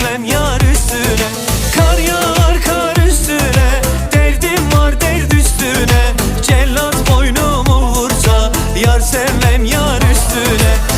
demem yar üstüne Kar yağar kar üstüne Derdim var derd üstüne. Cellat boynumu vursa Yar sevmem yar üstüne.